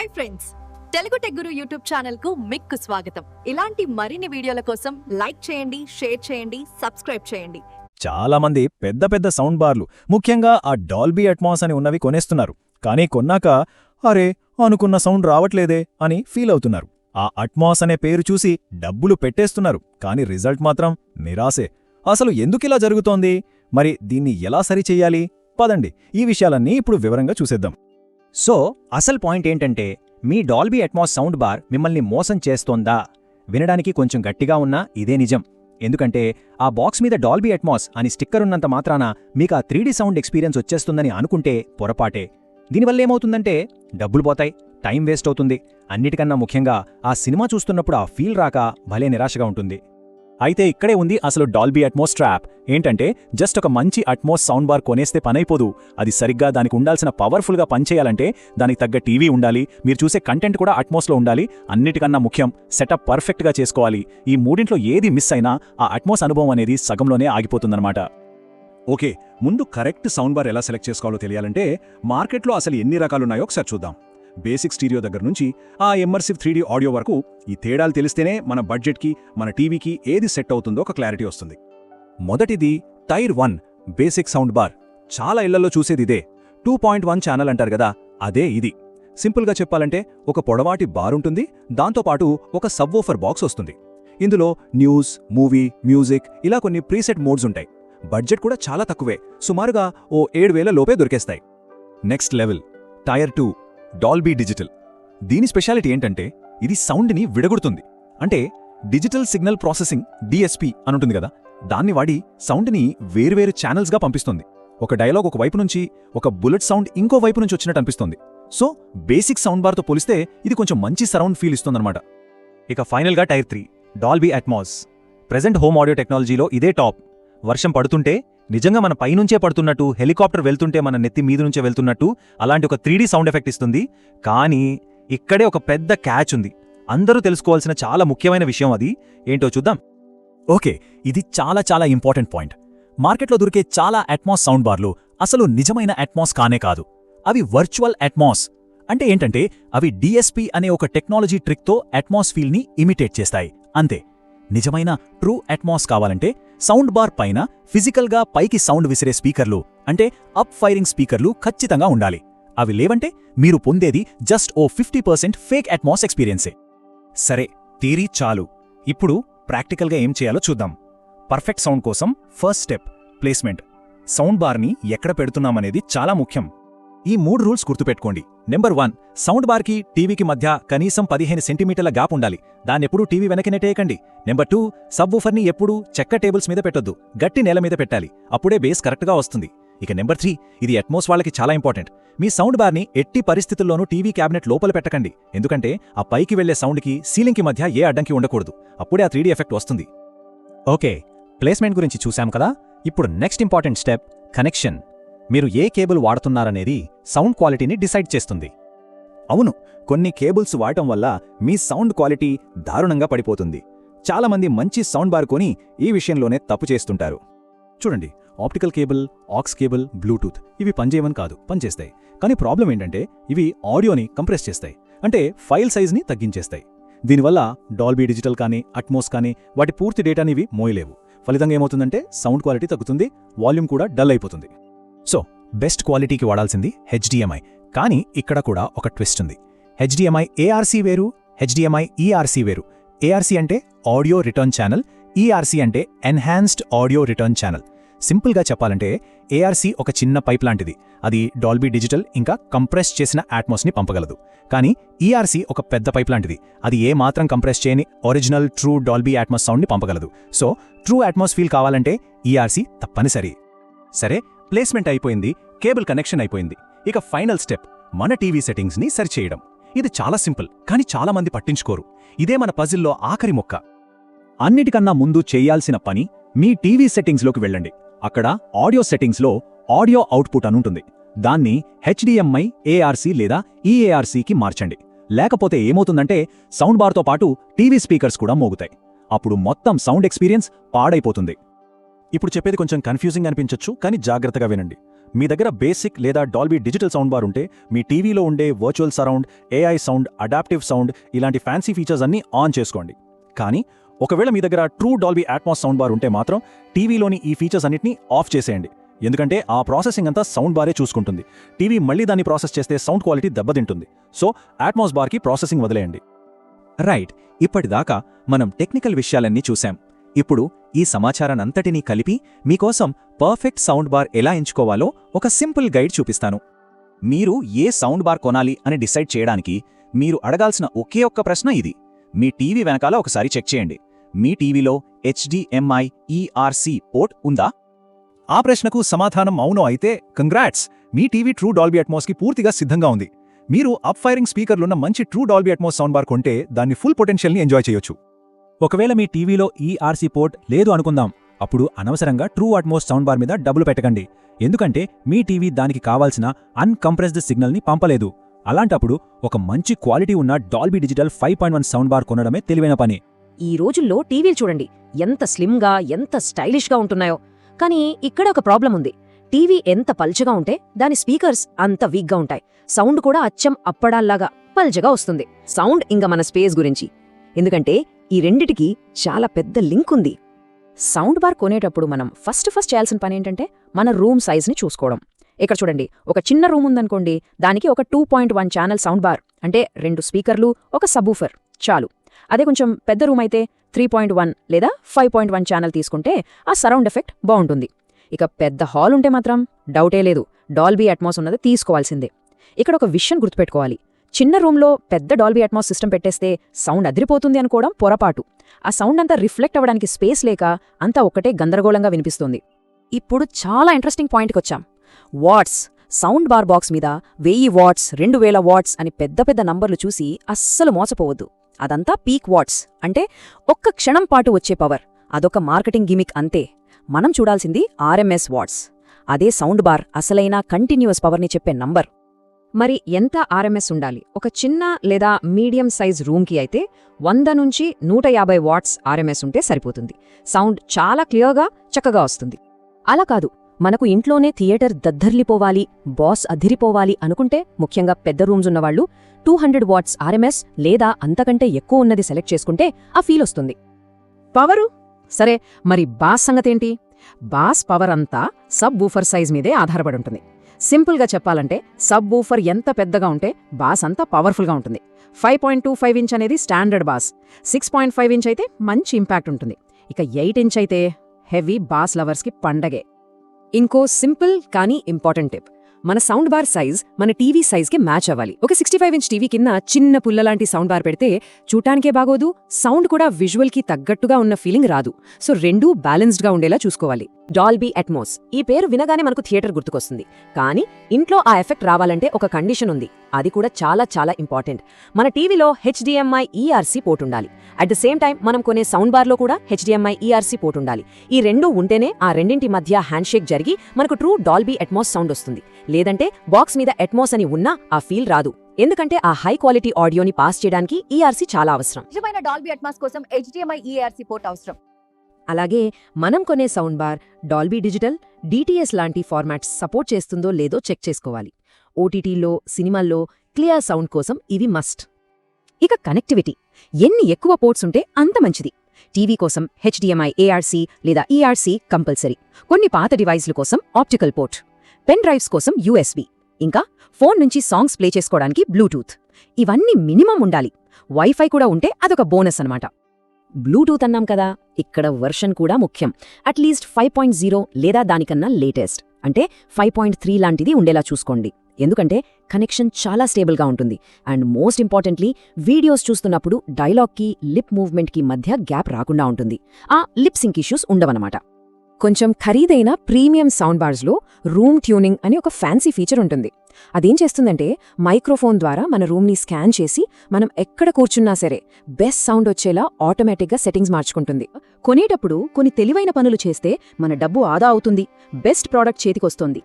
Hi friends Telugu tech guru YouTube ఛానల్కు మిక్కు స్వాగతం. ఇలాంటి మరిన్ని వీడియోల కోసం లైక్ చేయండి షేర్ చేయండి సబ్స్క్రైబ్ చేయండి. చాలా మంది పెద్ద పెద్ద సౌండ్ బార్లు ముఖ్యంగా ఆ డాల్బీ అట్మాస్ అని ఉన్నవి కొనేస్తున్నారు. కానీ కొన్నాక అరే అనుకున్న సౌండ్ రావట్లేదే అని ఫీల్ అవుతున్నారు. ఆ అట్మాస్ అనే పేరు చూసి డబ్బులు పెట్టేస్తున్నారు. కానీ రిజల్ట్ మాత్రం నిరాశే. అసలు ఎందుకిలా జరుగుతోంది? మరి దీన్ని ఎలా సరిచెయ్యాలి పదండి ఈ విషయాలన్నీ ఇప్పుడు వివరంగా చూసేద్దాం. సో అసలు పాయింట్ ఏంటంటే మీ డాల్బీ అట్మాస్ సౌండ్ బార్ మిమ్మల్ని మోసం చేస్తోందా? వినడానికి కొంచెం గట్టిగా ఉన్నా ఇదే నిజం. ఎందుకంటే ఆ బాక్స్ మీద డాల్బీ అట్మాస్ అని స్టిక్కర్ ఉన్నంత మాత్రాన మీకు ఆ త్రీడీ సౌండ్ ఎక్స్పీరియన్స్ వచ్చేస్తుందని అనుకుంటే పొరపాటే. దీనివల్ల ఏమవుతుందంటే డబ్బులు పోతాయి టైం వేస్ట్ అవుతుంది. అన్నిటికన్నా ముఖ్యంగా ఆ సినిమా చూస్తున్నప్పుడు ఆ ఫీల్ రాక భలే నిరాశగా ఉంటుంది. అయితే ఇక్కడే ఉంది అసలు డాల్బీ అట్మోస్ ట్రాప్. ఏంటంటే జస్ట్ ఒక మంచి అట్మోస్ సౌండ్ బార్ కొనేస్తే పనైపోదు. అది సరిగ్గా దానికి ఉండాల్సిన పవర్ఫుల్గా పనిచేయాలంటే దానికి తగ్గ టీవీ ఉండాలి మీరు చూసే కంటెంట్ కూడా అట్మోస్లో ఉండాలి అన్నిటికన్నా ముఖ్యం సెటప్ పర్ఫెక్ట్గా చేసుకోవాలి. ఈ మూడింట్లో ఏది మిస్ అయినా ఆ అట్మోస్ అనుభవం అనేది సగంలోనే ఆగిపోతుందన్నమాట. ఓకే ముందు కరెక్ట్ సౌండ్ బార్ ఎలా సెలెక్ట్ చేసుకోవాలో తెలియాలంటే మార్కెట్లో అసలు ఎన్ని రకాలున్నాయో ఒకసారి చూద్దాం. బేసిక్ స్టీరియో దగ్గర నుంచి ఆ ఎమ్మర్సివ్ త్రీడీ ఆడియో వరకు ఈ తేడాలు తెలిస్తేనే మన బడ్జెట్కి మన టీవీకి ఏది సెట్ అవుతుందో ఒక క్లారిటీ వస్తుంది. మొదటిది tier one basic sound bar చాలా ఇళ్ళలో చూసేది ఇదే. టూ పాయింట్ వన్ ఛానల్ అంటారు కదా అదే ఇది. సింపుల్గా చెప్పాలంటే ఒక పొడవాటి బార్ ఉంటుంది దాంతోపాటు ఒక సబ్వోఫర్ బాక్స్ వస్తుంది. ఇందులో న్యూస్ మూవీ మ్యూజిక్ ఇలా కొన్ని ప్రీసెట్ మోడ్స్ ఉంటాయి. బడ్జెట్ కూడా చాలా తక్కువే సుమారుగా ఓ ఏడు వేల లోపే దొరికేస్తాయి. Next level tier two Dolby digital. దీని స్పెషాలిటీ ఏంటంటే ఇది సౌండ్ని విడగొడుతుంది. అంటే డిజిటల్ సిగ్నల్ ప్రాసెసింగ్ డిఎస్పి అనుంటుంది కదా దాన్ని వాడి సౌండ్ని వేర్వేరు ఛానల్స్గా పంపిస్తుంది. ఒక డైలాగ్ ఒక వైపు నుంచి ఒక బుల్లెట్ సౌండ్ ఇంకో వైపు నుంచి వచ్చినట్టు అనిపిస్తుంది. సో బేసిక్ సౌండ్ బార్తో పోలిస్తే ఇది కొంచెం మంచి సరౌండ్ ఫీల్ ఇస్తుందన్నమాట. ఇక ఫైనల్గా tier three Dolby Atmos. Present home audio టెక్నాలజీలో ఇదే టాప్. వర్షం పడుతుంటే నిజంగా మన పైనుంచే పడుతున్నట్టు హెలికాప్టర్ వెళ్తుంటే మన నెత్తి మీద నుంచే వెళ్తున్నట్టు అలాంటి ఒక త్రీడీ సౌండ్ ఎఫెక్ట్ ఇస్తుంది. కానీ ఇక్కడే ఒక పెద్ద క్యాచ్ ఉంది. అందరూ తెలుసుకోవాల్సిన చాలా ముఖ్యమైన విషయం అది. ఏంటో చూద్దాం. ఓకే ఇది చాలా చాలా ఇంపార్టెంట్ పాయింట్. మార్కెట్లో దొరికే చాలా అట్మాస్ సౌండ్ బార్లు అసలు నిజమైన అట్మాస్ కానే కాదు. అవి వర్చువల్ అట్మాస్. అంటే ఏంటంటే అవి డిఎస్పి అనే ఒక టెక్నాలజీ ట్రిక్తో అట్మాస్ఫీల్ని ఇమిటేట్ చేస్తాయి. అంతే. నిజమైన ట్రూ అట్మాస్ కావాలంటే సౌండ్ బార్ పైన ఫిజికల్గా పైకి సౌండ్ విసిరే స్పీకర్లు అంటే అప్ ఫైరింగ్ స్పీకర్లు ఖచ్చితంగా ఉండాలి. అవి లేవంటే మీరు పొందేది జస్ట్ ఓ ఫిఫ్టీ పర్సెంట్ ఫేక్ అట్మాస్ ఎక్స్పీరియన్సే. సరే థీరీ చాలు. ఇప్పుడు ప్రాక్టికల్గా ఏం చేయాలో చూద్దాం. పర్ఫెక్ట్ సౌండ్ కోసం ఫస్ట్ స్టెప్ ప్లేస్మెంట్. సౌండ్ బార్ని ఎక్కడ పెడుతున్నామనేది చాలా ముఖ్యం. ఈ మూడు రూల్స్ గుర్తుపెట్టుకోండి. నెంబర్ వన్ సౌండ్ బార్కి టీవీకి మధ్య కనీసం పదిహేను సెంటీమీటర్ల గ్యాప్ ఉండాలి. దాన్నెప్పుడూ టీవీ వెనక్కి నెంబర్ టూ సబ్ ఎప్పుడూ చెక్క టేబుల్స్ మీద పెట్టొద్దు. గట్టి నేల మీద పెట్టాలి. అప్పుడే బేస్ కరెక్ట్గా వస్తుంది. ఇక నెంబర్ త్రీ ఇది అట్మోస్ వాళ్ళకి చాలా ఇంపార్టెంట్. మీ సౌండ్ బార్ని ఎట్టి పరిస్థితుల్లోనూ టీవీ క్యాబినెట్ లోపల పెట్టకండి. ఎందుకంటే ఆ పైకి వెళ్ళే సౌండ్కి సీలింగ్కి మధ్య ఏ అడ్డంకి ఉండకూడదు. అప్పుడే ఆ త్రీడీ ఎఫెక్ట్ వస్తుంది. ఓకే ప్లేస్మెంట్ గురించి చూశాం కదా? ఇప్పుడు నెక్స్ట్ ఇంపార్టెంట్ స్టెప్ కనెక్షన్. మీరు ఏ కేబుల్ వాడుతున్నారనేది సౌండ్ క్వాలిటీని డిసైడ్ చేస్తుంది. అవును కొన్ని కేబుల్స్ వాడటం వల్ల మీ సౌండ్ క్వాలిటీ దారుణంగా పడిపోతుంది. చాలామంది మంచి సౌండ్ బార్ కొని ఈ విషయంలోనే తప్పు చేస్తుంటారు. చూడండి optical cable aux cable Bluetooth ఇవి పనిచేయమని కాదు పనిచేస్తాయి. కానీ ప్రాబ్లం ఏంటంటే ఇవి ఆడియోని కంప్రెస్ చేస్తాయి. అంటే ఫైల్ సైజ్ని తగ్గించేస్తాయి. దీనివల్ల డాల్బీ డిజిటల్ కానీ అట్మోస్ కానీ వాటి పూర్తి డేటాని ఇవి మోయలేవు. ఫలితంగా ఏమవుతుందంటే సౌండ్ క్వాలిటీ తగ్గుతుంది వాల్యూమ్ కూడా డల్ అయిపోతుంది. సో బెస్ట్ క్వాలిటీకి వాడాల్సింది హెచ్డిఎంఐ. కానీ ఇక్కడ కూడా ఒక ట్విస్ట్ ఉంది. హెచ్డిఎంఐ ఏఆర్సీ వేరు హెచ్డిఎంఐ ఈఆర్సీ వేరు. ఏఆర్సీ అంటే ఆడియో రిటర్న్ ఛానల్ ఈఆర్సీ అంటే ఎన్హాన్స్డ్ ఆడియో రిటర్న్ ఛానల్. సింపుల్గా చెప్పాలంటే ఏఆర్సీ ఒక చిన్న పైప్ లాంటిది. అది డాల్బీ డిజిటల్ ఇంకా కంప్రెస్ చేసిన అట్మోస్ని పంపగలదు. కానీ ఈఆర్సీ ఒక పెద్ద పైప్ లాంటిది. అది ఏ మాత్రం కంప్రెస్ చేయని ఒరిజినల్ ట్రూ డాల్బీ అట్మాస్ సౌండ్ని పంపగలదు. సో ట్రూ అట్మాస్ ఫీల్ కావాలంటే ఈఆర్సీ తప్పనిసరి. సరే ప్లేస్మెంట్ అయిపోయింది కేబుల్ కనెక్షన్ అయిపోయింది. ఇక ఫైనల్ స్టెప్ మన టీవీ సెట్టింగ్స్ని సరిచేయడం. ఇది చాలా సింపుల్ కానీ చాలా మంది పట్టించుకోరు. ఇదే మన పజిల్లో ఆఖరి మొక్క. అన్నిటికన్నా ముందు చేయాల్సిన పని మీ టీవీ సెట్టింగ్స్లోకి వెళ్ళండి. అక్కడ ఆడియో సెట్టింగ్స్లో ఆడియో అవుట్పుట్ అనుంటుంది దాన్ని హెచ్డిఎంఐ ఏఆర్సీ లేదా ఈఏఆర్సీకి మార్చండి. లేకపోతే ఏమవుతుందంటే సౌండ్ బార్తో పాటు టీవీ స్పీకర్స్ కూడా మోగుతాయి. అప్పుడు మొత్తం సౌండ్ ఎక్స్పీరియన్స్ పాడైపోతుంది. ఇప్పుడు చెప్పేది కొంచెం కన్ఫ్యూజింగ్ అనిపించొచ్చు కానీ జాగ్రత్తగా వినండి. మీ దగ్గర బేసిక్ లేదా డాల్బీ డిజిటల్ సౌండ్ బార్ ఉంటే మీ టీవీలో ఉండే virtual surround AI sound adaptive sound ఇలాంటి ఫ్యాన్సీ ఫీచర్స్ అన్నీ ఆన్ చేసుకోండి. కానీ ఒకవేళ మీ దగ్గర true Dolby Atmos sound bar ఉంటే మాత్రం టీవీలోని ఈ ఫీచర్స్ అన్నింటినీ ఆఫ్ చేసేయండి. ఎందుకంటే ఆ ప్రాసెసింగ్ అంతా సౌండ్ బారే చూసుకుంటుంది. టీవీ మళ్ళీ దాన్ని ప్రాసెస్ చేస్తే సౌండ్ క్వాలిటీ దెబ్బతింటుంది. సో అట్మాస్ బార్కి ప్రాసెసింగ్ వదిలేయండి. రైట్ ఇప్పటిదాకా మనం టెక్నికల్ విషయాలన్నీ చూశాం. ఇప్పుడు ఈ సమాచారాన్నంతటినీ కలిపి మీకోసం పర్ఫెక్ట్ సౌండ్ బార్ ఎలా ఎంచుకోవాలో ఒక సింపుల్ గైడ్ చూపిస్తాను. మీరు ఏ సౌండ్ బార్ కొనాలి అని డిసైడ్ చేయడానికి మీరు అడగాల్సిన ఒకే ఒక్క ప్రశ్న ఇది. మీ టీవీ వెనకాల ఒకసారి చెక్ చేయండి. మీ టీవీలో హెచ్డిఎంఐ ఈఆర్సి పోర్ట్ ఉందా? ఆ ప్రశ్నకు సమాధానం అవును అయితే కంగ్రాట్స్! మీ టీవీ ట్రూ డాల్బీ అట్మోస్కి పూర్తిగా సిద్ధంగా ఉంది. మీరు అప్ ఫైరింగ్ స్పీకర్లున్న మంచి true Dolby Atmos sound bar కొంటే దాన్ని ఫుల్ పొటెన్షియల్ని ఎంజాయ్ చేయొచ్చు. ఒకవేళ మీ టీవీలో ఈఆర్సీ పోర్ట్ లేదు అనుకుందాం అప్పుడు అనవసరంగా ట్రూ అట్మోస్ సౌండ్ బార్ మీద డబ్బులు పెట్టకండి. ఎందుకంటే మీ టీవీ దానికి కావాల్సిన అన్కంప్రెస్డ్ సిగ్నల్ని పంపలేదు. అలాంటప్పుడు ఒక మంచి క్వాలిటీ ఉన్న Dolby digital five point one sound bar కొనడమే తెలివైన పని. ఈ రోజుల్లో టీవీలు చూడండి ఎంత స్లిమ్గా ఎంత స్టైలిష్గా ఉంటున్నాయో. కానీ ఇక్కడ ఒక ప్రాబ్లం ఉంది. టీవీ ఎంత పల్చగా ఉంటే దాని స్పీకర్స్ అంత వీక్గా ఉంటాయి. సౌండ్ కూడా అచ్చం అప్పడాల్లాగా పల్చగా వస్తుంది. సౌండ్ ఇంకా మన స్పేస్ గురించి. ఎందుకంటే ఈ రెండిటికి చాలా పెద్ద లింక్ ఉంది. సౌండ్ బార్ కొనేటప్పుడు మనం ఫస్ట్ ఫస్ట్ చేయాల్సిన పని ఏంటంటే మన రూమ్ సైజ్ని చూసుకోవడం. ఇక్కడ చూడండి ఒక చిన్న రూమ్ ఉందనుకోండి దానికి ఒక two point one channel sound bar అంటే రెండు స్పీకర్లు ఒక సబూఫర్ చాలు. అదే కొంచెం పెద్ద రూమ్ అయితే త్రీ పాయింట్ వన్ లేదా ఫైవ్ పాయింట్ వన్ ఛానల్ తీసుకుంటే ఆ సరౌండ్ ఎఫెక్ట్ బాగుంటుంది. ఇక పెద్ద హాల్ ఉంటే మాత్రం డౌటే లేదు డాల్బీ అట్మాస్ ఉన్నది తీసుకోవాల్సిందే. ఇక్కడ ఒక విషయం గుర్తుపెట్టుకోవాలి. చిన్న రూమ్లో పెద్ద డాల్బీ అట్మాస్ సిస్టమ్ పెట్టేస్తే సౌండ్ అదిరిపోతుంది అనుకోవడం పొరపాటు. ఆ సౌండ్ అంతా రిఫ్లెక్ట్ అవ్వడానికి స్పేస్ లేక అంతా ఒకటే గందరగోళంగా వినిపిస్తుంది. ఇప్పుడు చాలా ఇంట్రెస్టింగ్ పాయింట్కి వచ్చాం. వాట్స్! సౌండ్ బార్ బాక్స్ మీద వెయ్యి వాట్స్ రెండు వేల వాట్స్ అని పెద్ద పెద్ద నంబర్లు చూసి అస్సలు మోసపోవద్దు. అదంతా పీక్ వాట్స్. అంటే ఒక్క క్షణం పాటు వచ్చే పవర్. అదొక మార్కెటింగ్ గిమిక్ అంతే. మనం చూడాల్సింది ఆర్ఎంఎస్ వాట్స్. అదే సౌండ్ బార్ అసలైన కంటిన్యూస్ పవర్ని చెప్పే నంబర్. మరి ఎంత ఆర్ఎంఎస్ ఉండాలి? ఒక చిన్న లేదా మీడియం సైజ్ రూమ్కి అయితే వంద నుంచి నూట యాభై వాట్స్ ఆర్ఎంఎస్ ఉంటే సరిపోతుంది. సౌండ్ చాలా క్లియర్గా చక్కగా వస్తుంది. అలా కాదు మనకు ఇంట్లోనే థియేటర్ దద్దర్లిపోవాలి బాస్ అధిరిపోవాలి అనుకుంటే ముఖ్యంగా పెద్ద రూమ్స్ ఉన్నవాళ్ళు టూ హండ్రెడ్ వాట్స్ ఆర్ఎంఎస్ లేదా అంతకంటే ఎక్కువ ఉన్నది సెలెక్ట్ చేసుకుంటే ఆ ఫీల్ వస్తుంది. పవరు? సరే మరి బాస్ సంగతేంటి? బాస్ పవర్ అంతా సబ్ బూఫర్ సైజ్ మీదే ఆధారపడి ఉంటుంది సింపుల్గా చెప్పాలంటే సబ్ బూఫర్ ఎంత పెద్దగా ఉంటే బాస్ అంతా పవర్ఫుల్గా ఉంటుంది. Five point two five inch అనేది standard bass. Six point five inch అయితే మంచి ఇంపాక్ట్ ఉంటుంది. ఇక ఎయిట్ ఇంచ్ అయితే హెవీ బాస్ లవర్స్కి పండగే. ఇంకో సింపుల్ కానీ ఇంపార్టెంట్ టిప్. మన సౌండ్ బార్ సైజ్ మన టీవీ సైజ్కి మ్యాచ్ అవ్వాలి. ఒక సిక్స్టీ ఫైవ్ ఇంచ్ టీవీ కింద చిన్న పుల్లలాంటి సౌండ్ బార్ పెడితే చూడటానికే బాగోదు సౌండ్ కూడా విజువల్కి తగ్గట్టుగా ఉన్న ఫీలింగ్ రాదు. సో రెండూ బ్యాలెన్స్డ్గా ఉండేలా చూసుకోవాలి. డాల్బీ అట్మోస్ ఈ పేరు వినగానే మనకు థియేటర్ గుర్తుకొస్తుంది. కానీ ఇంట్లో ఆ ఎఫెక్ట్ రావాలంటే ఒక కండిషన్ ఉంది. అది కూడా చాలా చాలా ఇంపార్టెంట్ మన టీవీలో హెచ్డిఎంఐ ఈఆర్సీ పోర్ట్ ఉండాలి అట్ ద సేమ్ టైం మనం కొనే సౌండ్ బార్లో కూడా హెచ్డిఎంఐ ఈఆర్సీ పోర్ట్ ఉండాలి ఈ రెండు ఉంటేనే ఆ రెండింటి మధ్య హ్యాండ్షేక్ జరిగి మనకు ట్రూ డాల్బీ అట్మోస్ సౌండ్ వస్తుంది. లేదంటే బాక్స్ మీద అట్మోస్ అని ఉన్నా ఆ ఫీల్ రాదు. ఎందుకంటే ఆ హై క్వాలిటీ ఆడియోని పాస్ చేయడానికి ఈఆర్సీ చాలా అవసరం. నిజమైన డాల్బీ అట్మాస్ కోసం హెచ్డిఎంఐ ఈఆర్సీ పోర్ట్ అవసరం. అలాగే మనం కొనే sound bar Dolby digital DTS లాంటి ఫార్మాట్స్ సపోర్ట్ చేస్తుందో లేదో చెక్ చేసుకోవాలి. ఓటీటీలో సినిమాల్లో క్లియర్ సౌండ్ కోసం ఇవి మస్ట్. ఇక కనెక్టివిటీ. ఎన్ని ఎక్కువ పోర్ట్స్ ఉంటే అంత మంచిది. టీవీ కోసం హెచ్డిఎంఐ ఏఆర్సీ లేదా ఈఆర్సీ కంపల్సరీ. కొన్ని పాత డివైస్ల కోసం ఆప్టికల్ పోర్ట్. పెన్ డ్రైవ్స్ కోసం యూఎస్బి ఇంకా ఫోన్ నుంచి సాంగ్స్ ప్లే చేసుకోవడానికి బ్లూటూత్. ఇవన్నీ మినిమం ఉండాలి. వైఫై కూడా ఉంటే అదొక బోనస్ అన్నమాట. బ్లూటూత్ అన్నాం కదా ఇక్కడ వర్షన్ కూడా ముఖ్యం. అట్లీస్ట్ ఫైవ్ పాయింట్ జీరో లేదా దానికన్నా లేటెస్ట్. అంటే ఫైవ్ పాయింట్ త్రీ లాంటిది ఉండేలా చూసుకోండి. ఎందుకంటే కనెక్షన్ చాలా స్టేబుల్గా ఉంటుంది. అండ్ మోస్ట్ ఇంపార్టెంట్లీ వీడియోస్ చూస్తున్నప్పుడు డైలాగ్కి లిప్ మూవ్మెంట్కి మధ్య గ్యాప్ రాకుండా ఉంటుంది. ఆ లిప్ సింక్ ఇష్యూస్ ఉండవన్నమాట. కొంచెం ఖరీదైన ప్రీమియం సౌండ్ బార్స్లో రూమ్ ట్యూనింగ్ అని ఒక ఫ్యాన్సీ ఫీచర్ ఉంటుంది. అదేం చేస్తుందంటే మైక్రోఫోన్ ద్వారా మన రూమ్ని స్కాన్ చేసి మనం ఎక్కడ కూర్చున్నా సరే బెస్ట్ సౌండ్ వచ్చేలా ఆటోమేటిక్గా సెట్టింగ్స్ మార్చుకుంటుంది. కొనేటప్పుడు కొన్ని తెలివైన పనులు చేస్తే మన డబ్బు ఆదా అవుతుంది. బెస్ట్ ప్రోడక్ట్ చేతికొస్తుంది.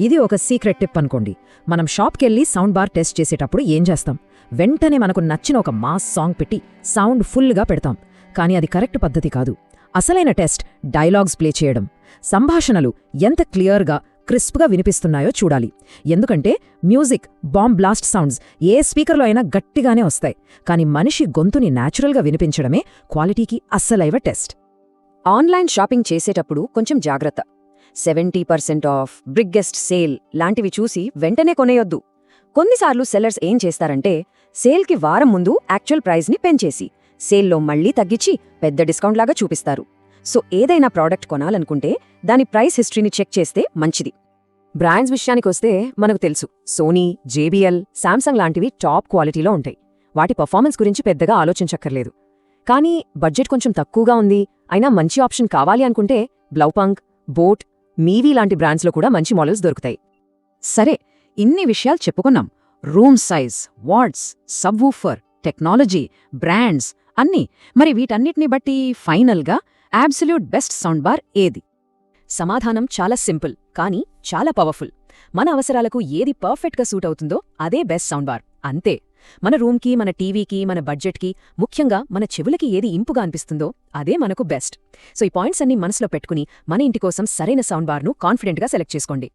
ఇది ఒక సీక్రెట్ టిప్ అనుకోండి. మనం షాప్కెళ్ళి సౌండ్ బార్ టెస్ట్ చేసేటప్పుడు ఏం చేస్తాం? వెంటనే మనకు నచ్చిన ఒక మాస్ సాంగ్ పెట్టి సౌండ్ ఫుల్గా పెడతాం. కానీ అది కరెక్ట్ పద్ధతి కాదు. అసలైన టెస్ట్ డైలాగ్స్ ప్లే చేయడం. సంభాషణలు ఎంత క్లియర్గా క్రిస్ప్గా వినిపిస్తున్నాయో చూడాలి. ఎందుకంటే మ్యూజిక్ బాంబ్ బ్లాస్ట్ సౌండ్స్ ఏ స్పీకర్లో అయినా గట్టిగానే వస్తాయి. కానీ మనిషి గొంతుని న్యాచురల్గా వినిపించడమే క్వాలిటీకి అస్సలైవ టెస్ట్. ఆన్లైన్ షాపింగ్ చేసేటప్పుడు కొంచెం జాగ్రత్త. Seventy percent off biggest sale లాంటివి చూసి వెంటనే కొనేయొద్దు. కొన్నిసార్లు సెల్లర్స్ ఏం చేస్తారంటే సేల్కి వారం ముందు యాక్చువల్ ప్రైజ్ని పెంచేసి సేల్లో మళ్ళీ తగ్గించి పెద్ద డిస్కౌంట్ లాగా చూపిస్తారు. సో ఏదైనా ప్రోడక్ట్ కొనాలనుకుంటే దాని ప్రైస్ హిస్టరీని చెక్ చేస్తే మంచిది. బ్రాండ్స్ విషయానికొస్తే మనకు తెలుసు సోనీ జేబీఎల్ శాంసంగ్ లాంటివి టాప్ క్వాలిటీలో ఉంటాయి. వాటి పర్ఫార్మెన్స్ గురించి పెద్దగా ఆలోచించక్కర్లేదు. కానీ బడ్జెట్ కొంచెం తక్కువగా ఉంది అయినా మంచి ఆప్షన్ కావాలి అనుకుంటే బ్లౌపంక్ బోట్ మీవీ లాంటి బ్రాండ్స్లో కూడా మంచి మోడల్స్ దొరుకుతాయి. సరే ఇన్ని విషయాలు చెప్పుకున్నాం. రూమ్ సైజ్ వార్డ్స్ సబ్వూఫర్ టెక్నాలజీ బ్రాండ్స్ అన్నీ. మరి వీటన్నిటిని బట్టి ఫైనల్గా అబ్సల్యూట్ బెస్ట్ సౌండ్ బార్ ఏది? సమాధానం చాలా సింపుల్ కానీ చాలా పవర్ఫుల్. మన అవసరాలకు ఏది పర్ఫెక్ట్గా సూట్ అవుతుందో అదే బెస్ట్ సౌండ్ బార్. అంతే. మన రూమ్కి మన టీవీకి మన బడ్జెట్కి ముఖ్యంగా మన చెవులకి ఏది ఇంపుగా అనిపిస్తుందో అదే మనకు బెస్ట్. సో ఈ పాయింట్స్ అన్ని మనసులో పెట్టుకుని మన ఇంటి కోసం సరైన సౌండ్ బార్ను కాన్ఫిడెంట్గా సెలెక్ట్ చేసుకోండి.